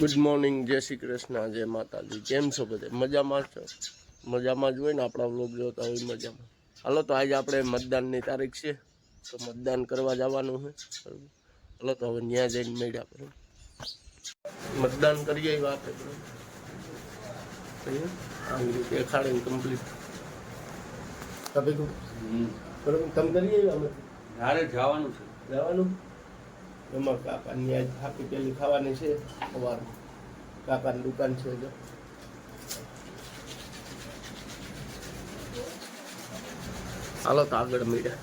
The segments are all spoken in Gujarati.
ગુડ મોર્નિંગ જય શ્રી કૃષ્ણ જય માતાજી. કેમ છો બધે? મજામાં છો? મજામાં જ હોય ને આપણા વ્લોગ જોતા હોય મજામાં. હાલો તો આજે આપણે મતદાનની તારીખ છે. તો મતદાન કરવા જવાનું છે. હાલો તો હવે ન્યાય જઈને મળ્યા આપણે મતદાન કરીએ એવા આપણે? આવી રીતે દેખાડીને કમ્પ્લીટ તમે કરીએ જવાનું છે. જવાનું? એમાં કાકાની આજ હાપી પેલી ખાવાની છે સવાર. કાકાની દુકાન છે જો. હાલો તો આગળ મળ્યા.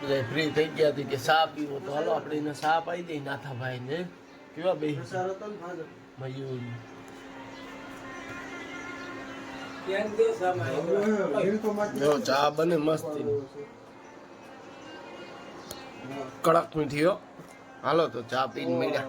બધા ફ્રી થઈ ગયા હતી કે સા પીવો તો હાલો આપણે એને ચા પાઈ દઈ નાથાભાઈ ને કેવા બે? મયુર. જો ચા બને મસ્તી. કડક મીઠી હો. હાલો તો ચા પીને મળ્યા.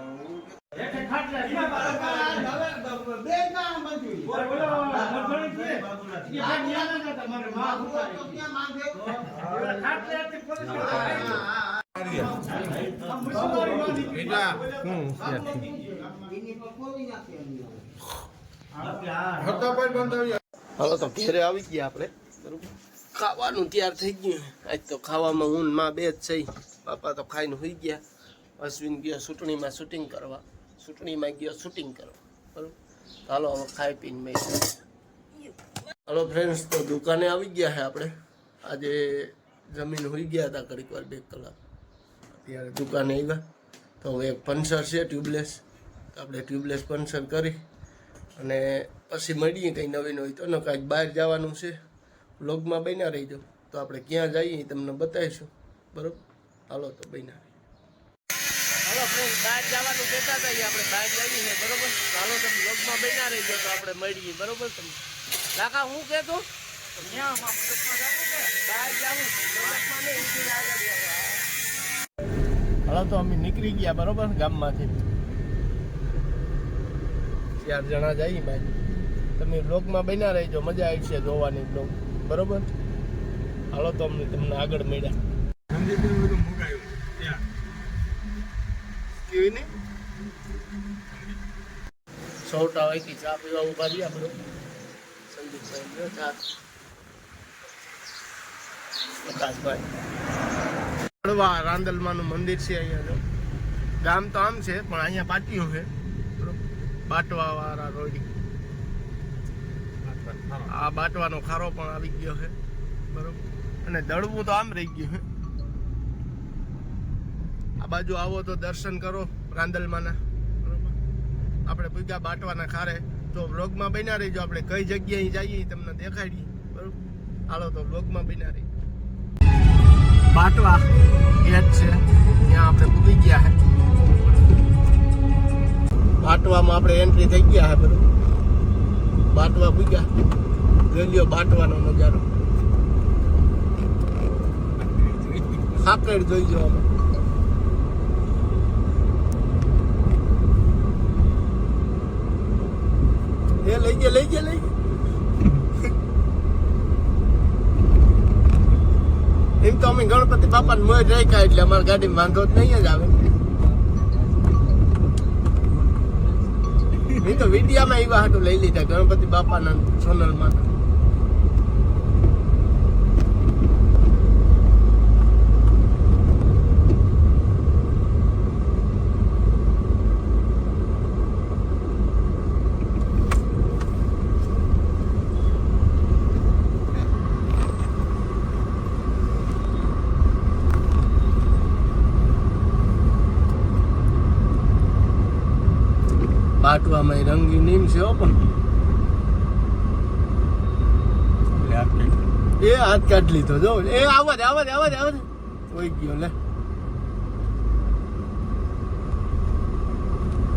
હાલો તો ઘેરે આવી ગયા આપણે. ખાવાનું તૈયાર થઈ ગયું આજ તો ખાવામાં હું માં બે જ છે. પાપા તો ખાઈને હોઈ ગયા. અશ્વિન ગયો ચૂંટણીમાં શૂટિંગ કરવા. ચૂંટણીમાં ગયો શૂટિંગ કરવા. બરોબર? ચાલો હવે ખાઈ પીને મેં હલો ફ્રેન્ડ્સ તો દુકાને આવી ગયા છે આપણે. આજે જમીન હોઈ ગયા હતા ઘડીક વાર, બે કલાક. અત્યારે દુકાને આવ્યા. તો હવે એક પંચર છે ટ્યુબલેસ તો આપણે ટ્યુબલેસ પંચર કરી. અને પછી મળીએ કંઈ નવીન હોય તો. ને કાંઈક બહાર જવાનું છે. વ્લોગમાં બન્યા રહીજો. તો આપણે ક્યાં જઈએ તમને બતાવીશું. બરોબર? હાલો, તો બન્યા હાલો ફ્રેન્ડ બહાર જવાનું કહેતા હતા એ આપણે બહાર જઈએ છે બરોબર? હાલો તમે વ્લોગમાં બન્યા રહીજો તો આપણે મળીએ બરોબર તમે? કાકા હું કહેતો? હાલો તો અમે નીકળી ગયા બરોબર ગામમાંથી. ચાર જણા જઈએ ભાઈ તમે બ્લોગમાં બન્યા રહેજો મજા આવી છે જોવાની બ્લોગ બરોબર? હાલો તો અમને તમને આગળ મળ્યા. કેવી નહીં સોટા ચા પીવા ઊભા રહ્યા ચા. પ્રકાશભાઈ. હળવા રાંદલમાનું મંદિર છે અહીંયા ગામ તો આમ છે પણ અહીંયા પાટિયું છે. બાટવા વાળા રોડી. આ બાટવાનો ખારો પણ આવી ગયો છે. બરોબર. અને દળવું તો આમ રહી ગયું છે. બાજુ આવો તો દર્શન કરો રાંદલમાના. બરોબર? આપણે પૂજા બાટવાના ખારે. તો વ્લોગમાં બન્યા રહીજો. આપણે કઈ જગ્યાએ જઈએ તમને દેખાડીએ. બરોબર? હાલો તો વ્લોગમાં બન્યા રહી બાટવા ગેટ છે. ત્યાં આપણે પૂગી ગયા છે બાટવામાં આપણે એન્ટ્રી થઈ ગયા છે બરોબર? બાટવા પૂગ્યા. લ્યો બાટવાનો નજારો. સાંકળ જોઈ જો અમે એ લઈ ગયા લઈ ગયા, લઈ એમ તો અમે ગણપતિ બાપાને મોજ રાખ્યા એટલે અમારી ગાડીમાં વાંધો જ નહીં જ આવે. એ તો વિડિયામાં એવા હાટું લઈ લીધા ગણપતિ બાપાના સોનલમાં બાટવામાં રંગી નીમ છે પણ. એ હાથ કાઢ લીધો જો. એ આવા દે આવા દે આવા દે આવા દે કોઈ ગયો લે.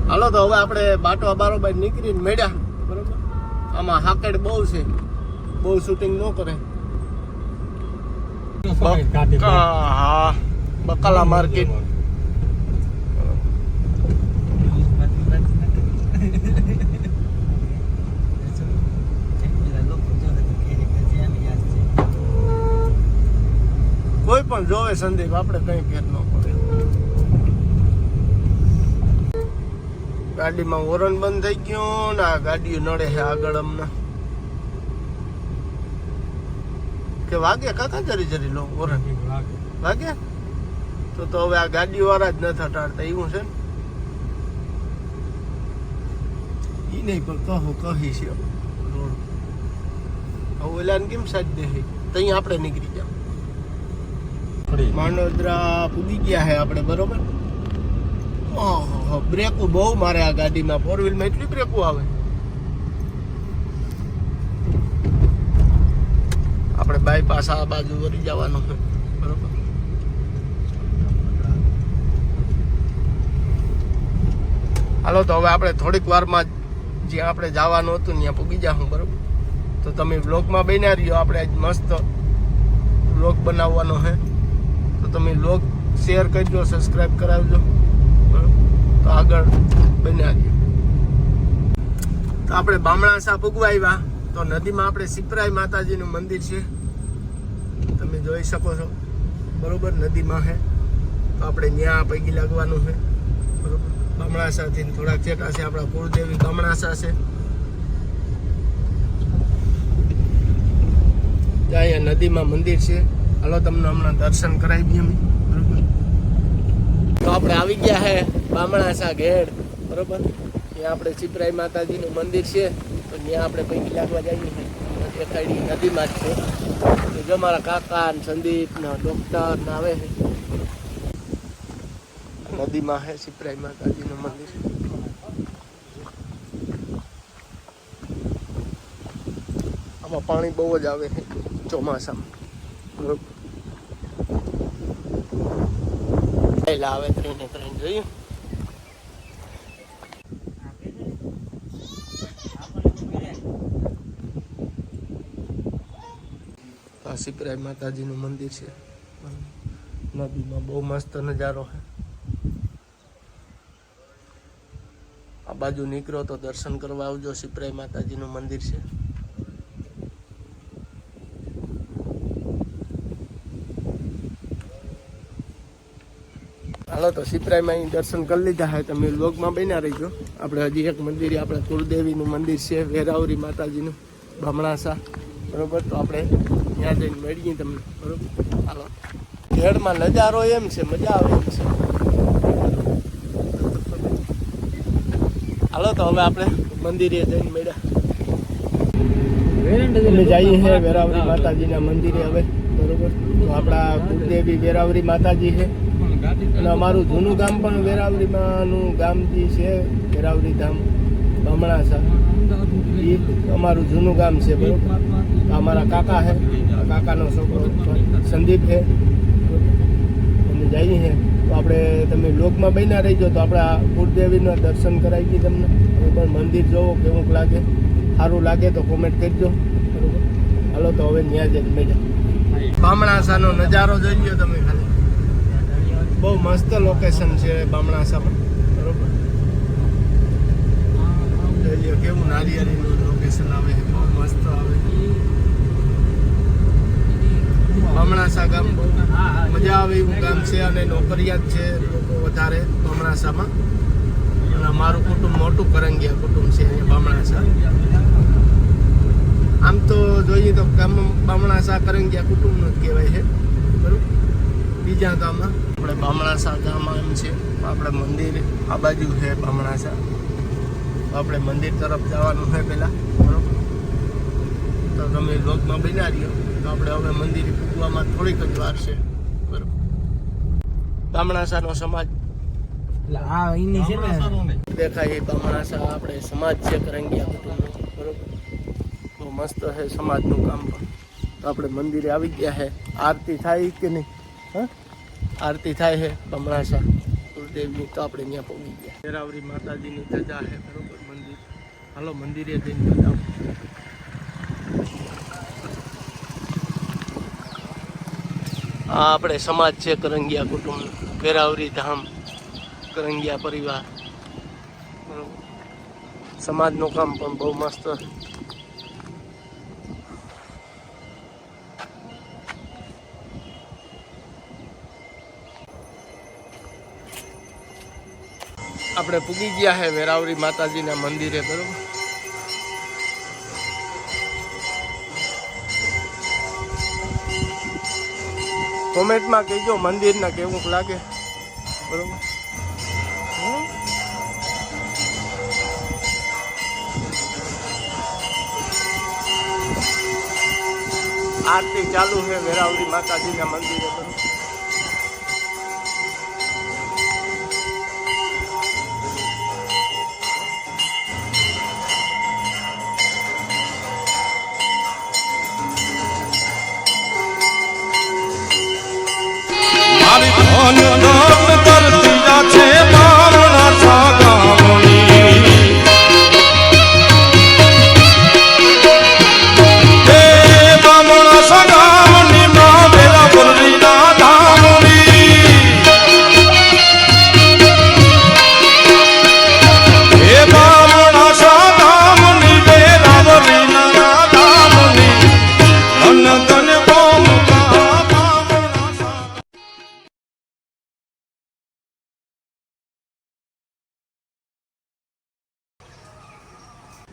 હાલો તો હવે આપણે બાટવા બારોબાર નીકળીને મેળ્યા બરોબર? આમાં હાકેડ બહુ છે. બહુ શૂટિંગ ન કરે. હા. બકાલા માર્કેટ પણ જોવે સંદીપ આપણે કઈ ફેર ન પડે. ગાડીમાં હોરન બંધ થઈ ગયું ને આ ગાડીઓ નડે છે આગળ અમને. કે વાગે? કાકા જરી જરી લો હોરન. વાગે. તો તો હવે આ ગાડી વાળા જ ન થટાડતા એવું છે ને. ઈ નહીં પણ કહો કહી છે રોડ. હવે ઓલાને કેમ સાજ દે તઈ આપણે નીકળી જાવ માંડોદરા પૂગી ગયા છે આપણે, બરોબર? બ્રેકો બહુ મારે આ ગાડીમાં ફોર વ્હીલમાં એટલી બ્રેકો આવે. આપણે બાયપાસ આ બાજુ વળી જવાનું છે, બરોબર? હાલો, તો હવે આપણે થોડીક વારમાં જ્યાં આપણે જવાનું હતું, ત્યાં પૂગી જાઉં બરોબર? તો તમે વ્લોગમાં બન્યા રહ્યો, આપણે આજ મસ્ત વ્લોગ બનાવવાનો છે. તમે લોગ શેર કરજો સબસ્ક્રાઈબ કરાવજો. તો આગળ રહ્યો તો આપણે બામણાસા સાપ આવ્યા. તો નદીમાં આપણે સિપરાઈ માતાજીનું મંદિર છે. તમે જોઈ શકો છો. બરોબર? નદીમાં છે તો આપણે ત્યાં પૈકી લાગવાનું છે. બરોબર? બામણાસાથી થોડાક ચેટા છે. આપણા કુળદેવી બામણાસા છે. ત્યાં અહીંયા નદીમાં મંદિર છે. હાલો, તમને હમણાં દર્શન કરાવી દઈએ બરોબર? તો આપણે આવી ગયા છે બામણાસા ઘેડ બરોબર? ત્યાં આપણે ચિપરાઈ માતાજીનું મંદિર છે. તો ત્યાં આપણે પૈકી લાગવા જઈએ દેખાડી નદીમાં જ છે. તો જો મારા કાકા ને સંદીપ ને ડોક્ટર ને આવે છે નદીમાં છે ચિપરાઈ માતાજીનું મંદિર. આમાં પાણી બહુ જ આવે છે ચોમાસામાં. આવે ત્રણે ત્રણ જોયું આ સિપરાઈ માતાજીનું મંદિર છે. નદીમાં બહુ મસ્ત નજારો છે. આ બાજુ નીકળો તો દર્શન કરવા આવજો સિપરાય માતાજીનું મંદિર છે. હાલો, તો સિપરાઈમાં અહીં દર્શન કરી લીધા હોય તમે લોગમાં બન્યા રહીજો. આપણે હજી એક મંદિર આપણે કુળદેવીનું મંદિર છે, વેરાવરી માતાજીનું, ભમણાસા. બરોબર? તો આપણે ત્યાં જઈને મળીએ તમને. બરોબર? હાલો. ખેડમાં નજારો એમ છે, મજા આવે એમ છે. હાલો, તો હવે આપણે મંદિરે જઈને મળ્યા. અમે જઈએ છીએ વેરાવરી માતાજીના મંદિરે હવે. બરોબર? તો આપણા કુળદેવી વેરાવરી માતાજી છે. અને અમારું જૂનું ગામ પણ વેરાવરીમાંનું ગામ જે છે વેરાવરી ધામ બમણાસા એ અમારું જૂનું ગામ છે, બરોબર? અમારા કાકા છે. કાકાનો છોકરો સંદીપ છે. અમે જઈએ છે તો આપણે તમે લોકમાં બન્યા રહીજો, તો આપણા કુળદેવીના દર્શન કરાવી દઈએ તમને. બરોબર મંદિર જોવો કેવું લાગે. સારું લાગે તો કોમેન્ટ કરજો. બરોબર? હાલો તો હવે ત્યાં જઈને જાઓ બામણાસાનો નજારો જોઈ લો તમે ખાલી. બહુ મસ્ત લોકેશન છે બામણાસામાં બરોબર? જોઈએ કેવું નારિયેળીનું લોકેશન આવે છે, બહુ મસ્ત આવે બમણાસા ગામ મજા આવે એવું ગામ છે અને નોકરિયાત છે લોકો વધારે બમણાસામાં અને અમારું કુટુંબ મોટું કરંગિયા કુટુંબ છે અહીંયા બમણાસા આમ તો જોઈએ તો ગામ બામણાસા કરંગિયા કુટુંબનું જ કહેવાય છે. બરોબર? બીજા ગામમાં? આપણે બામણાસા ગામમાં એમ છે. આપણે મંદિર આ બાજુ છે બામણાસા. આપણે મંદિર તરફ જવાનું છે પહેલાં. બરોબર? તો તમે લોગમાં બન્યા રહ્યો. તો આપણે હવે મંદિર પૂગવામાં થોડીક જ વાર છે. બરોબર? બામણાસાનો સમાજ. હા એની છે ને દેખાય બામણાસા આપણે સમાજ છે કરંગિયા બરોબર? બહુ મસ્ત છે સમાજનું કામ પણ. તો આપણે મંદિરે આવી ગયા છે. આરતી થાય કે નહીં? હા? આરતી થાય છે બમણાસા કુલદેવની તો આપણે ત્યાં પહોંચી ગયા. વેરાવરી માતાજીની ધજા છે બરોબર મંદિર. હાલો મંદિરે જઈને બતાવો આ આપણે સમાજ છે કરંગિયા કુટુંબ વેરાવરી ધામ કરંગિયા પરિવાર. બરોબર. સમાજનું કામ પણ બહુ મસ્ત. આપણે પૂગી ગયા છે વેરાવરી માતાજીના મંદિરે, બરોબર કોમેન્ટમાં કહેજો મંદિરના કેવું લાગે, બરોબર? આરતી ચાલુ છે વેરાવરી માતાજીના મંદિરે, બરોબર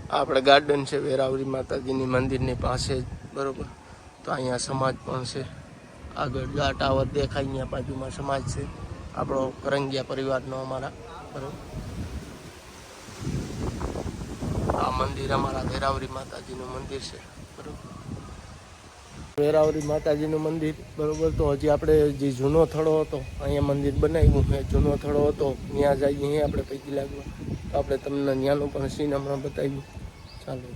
આપણે ગાર્ડન છે વેરાવરી માતાજીની મંદિરની પાસે જ, બરાબર? તો અહીંયા સમાજ પણ છે. આગળ આ ટાવર દેખાય અહીંયા બાજુમાં સમાજ છે. આપણો કરંગિયા પરિવારનો અમારા, બરાબર? આ મંદિર અમારા વેરાવરી માતાજીનું મંદિર છે, બરાબર? વેરાવરી માતાજીનું મંદિર, બરાબર? તો હજી આપણે જે જૂનો થડો હતો, અહીંયા મંદિર બનાવ્યું છે. જૂનો થડો હતો, ત્યાં જઈએ આપણે પૈકી લાગવા. તો આપણે તમને ત્યાંનું પણ સીન હમણાં બતાવ્યું. ચાલો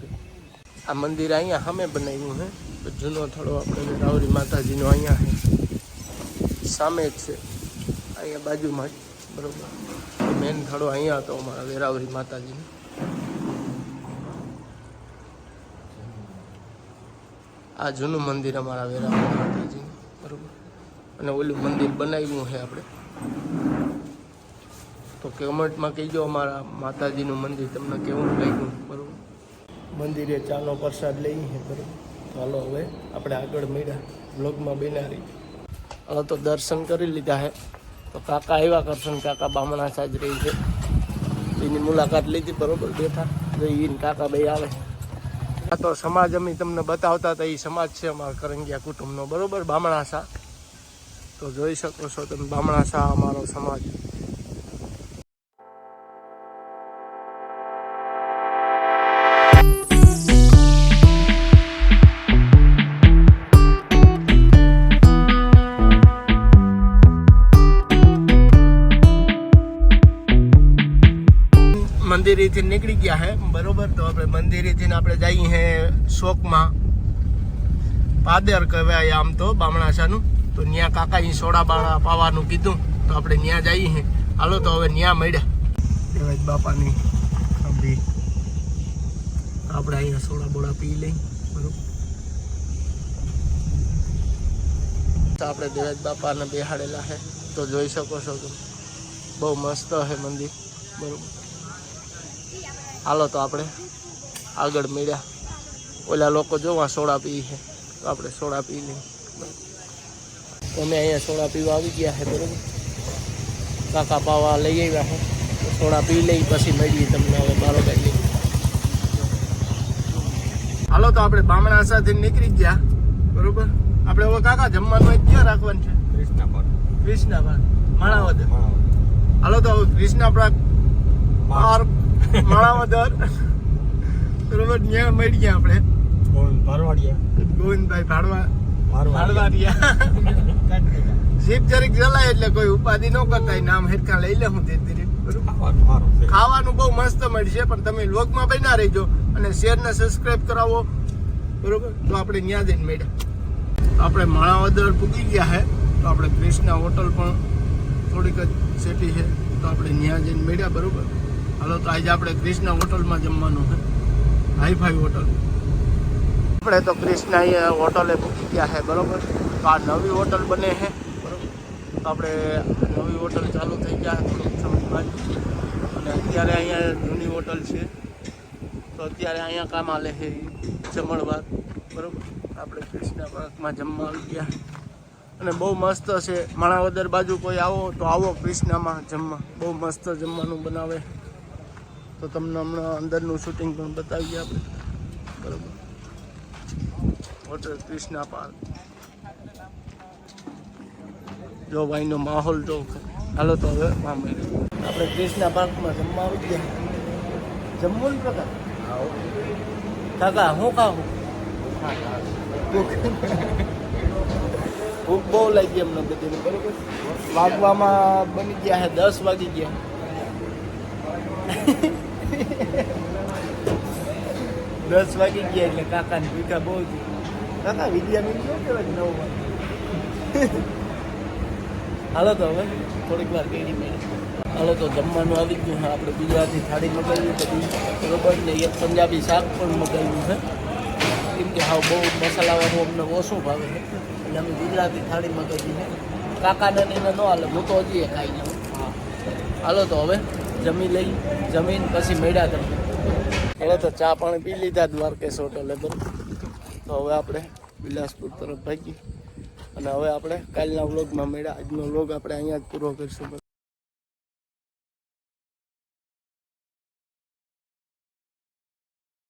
આ મંદિર અહીંયા સામે બનાવ્યું છે જૂનો થોડો આપણે વેરાવરી માતાજીનો અહીંયા છે સામે જ છે. અહીંયા બાજુમાં જ. બરોબર. મેન થડો અહીંયા હતો અમારા વેરાવરી માતાજીનો. આ જૂનું મંદિર અમારા વેરાવરી માતાજીનું. બરોબર. અને ઓલું મંદિર બનાવ્યું છે આપણે. તો કમેન્ટમાં કહેજો અમારા માતાજીનું મંદિર તમને કેવું લાગ્યું. બરોબર. મંદિરે ચાનો પ્રસાદ લઈએ છે ચાલો હવે આપણે આગળ મળ્યા બ્લોગમાં બેનારી. હવે તો દર્શન કરી લીધા છે તો કાકા આવ્યા કરશન કાકા બામણા સાજ રહી છે. એની મુલાકાત લીધી, બરોબર, બેઠા. જઈને કાકા ભાઈ આવે. આ તો સમાજ અમે તમને બતાવતા હતા એ સમાજ છે અમારા કરંગિયા કુટુંબનો, બરોબર બામણાસા તો જોઈ શકો છો તમે બામણાસા અમારો સમાજ. મંદિરેથી નીકળી ગયા હે, બરોબર? તો આપણે મંદિરેથી આપણે જઈએ હે શોકમાં. પાદર કહેવાય આમ તો, બામણાશાનું. તો ત્યાં કાકા અહીં સોડા બાળા પાવાનું કીધું. તો આપણે ત્યાં જઈએ હે. હાલો તો હવે ત્યાં મળ્યા. દેવાજ બાપાની ખંભી આપણે અહીંયા સોડા બોડા પી લઈ. બરોબર? તો આપણે દેવાજ બાપાને બેહાડેલા છે તો જોઈ શકો છો તમે. બહુ મસ્ત છે મંદિર. બરોબર? હાલો તો આપણે આગળ મળ્યા ઓલા લોકો જોવા સોડા પી છે. તો આપણે સોડા પી લઈએ. અમે અહીંયા સોડા પીવા આવી ગયા છે બરોબર? કાકા પાવા લઈ આવ્યા છે. સોડા પી લઈ પછી મળીએ તમને હવે બારો લઈ હાલો તો આપણે બામણા સાથે નીકળી ગયા બરોબર? આપણે હવે કાકા જમવાનું ક્યાં રાખવાનું છે? કૃષ્ણ પર કૃષ્ણા માણાવદર. હાલો તો હવે કૃષ્ણા પ્રાગ પાર્ક માણાવદર બરોબર ત્યાં મળી ગયા આપણે ભારવાડિયા ગોવિંદભાઈ ભાડવા. ભાડવાડિયા. જીપ જરીક જલાય એટલે કોઈ ઉપાધિ ન કરતા. નામ હેરખા લઈ લે હું ધીરે ખાવાનું બહુ મસ્ત મળશે પણ તમે લોગમાં ના રહેજો અને શેર ને સબસ્ક્રાઇબ કરાવો. બરોબર? તો આપણે ત્યાં જઈને મળ્યા. આપણે માણાવદર પૂકી ગયા છે તો આપણે કૃષ્ણા હોટલ પણ થોડીક જ સેટી છે તો આપણે ત્યાં જઈને મળ્યા બરોબર? હાલો, તો આજે આપણે ક્રિષ્ના હોટલમાં જમવાનું છે. Hi fi hotel. આપણે તો ક્રિષ્ના હોટલે મૂકી ગયા છે, બરોબર? તો આ નવી હોટલ બને છે, બરોબર? તો આપણે નવી હોટલ ચાલુ થઈ ગયા અને અત્યારે અહીંયા જૂની હોટલ છે. તો અત્યારે અહીંયા કામ આલે છે જમણવાર બરોબર? આપણે કૃષ્ણા પાર્કમાં જમવા આવી ગયા. અને બહુ મસ્ત છે. માણાવદર બાજુ કોઈ આવો તો આવો ક્રિષ્નામાં જમવા. બહુ મસ્ત જમવાનું બનાવે. તો તમને હમણાં અંદરનું શૂટિંગ પણ બતાવીએ આપણે. બરાબર? Hotel Krishna park. જો ભાઈનો માહોલ જો હાલો તો હવે મામે. આપણે કૃષ્ણા પાર્કમાં જમવા આવી ગયા. જમવું ને પ્રકાર કાકા હું ખાવું? ભૂખ ભૂખ બહુ લાગી અમને બધીને બરોબર? વાગવામાં બની ગયા છે દસ વાગી ગયા. દસ વાગી ગયા એટલે કાકાની ભૂખા બહુ કાકા, વિદ્યા મિલ કેવું કહેવાય નવ હાલો તો હવે, થોડીક વાર કેડી મળે હાલો તો જમવાનું આવી ગયું છે. આપણે ગુજરાતી થાળી મગાવ્યું બધી બરોબર ને એક પંજાબી શાક પણ મગાવ્યું છે. કેમ કે હાવ બહુ મસાલાવાળું અમને ઓછું ભાવે છે. એટલે અમે ગુજરાતી થાળી મગાવી છે. કાકાને ને હાલે, હું તો હજી ખાઈ લઉં. હાલો તો હવે જમી લઈ, જમીન પછી મેળા તમને એટલે તો ચા પાણી પી લીધા દ્વારકેશ હોટલે બરોબર તો હવે આપણે બિલાસપુર તરફ ભાગી. અને હવે આપણે કાલના વ્લોગમાં મળ્યા. આજનો વ્લોગ આપણે અહીંયા જ પૂરો કરીશું.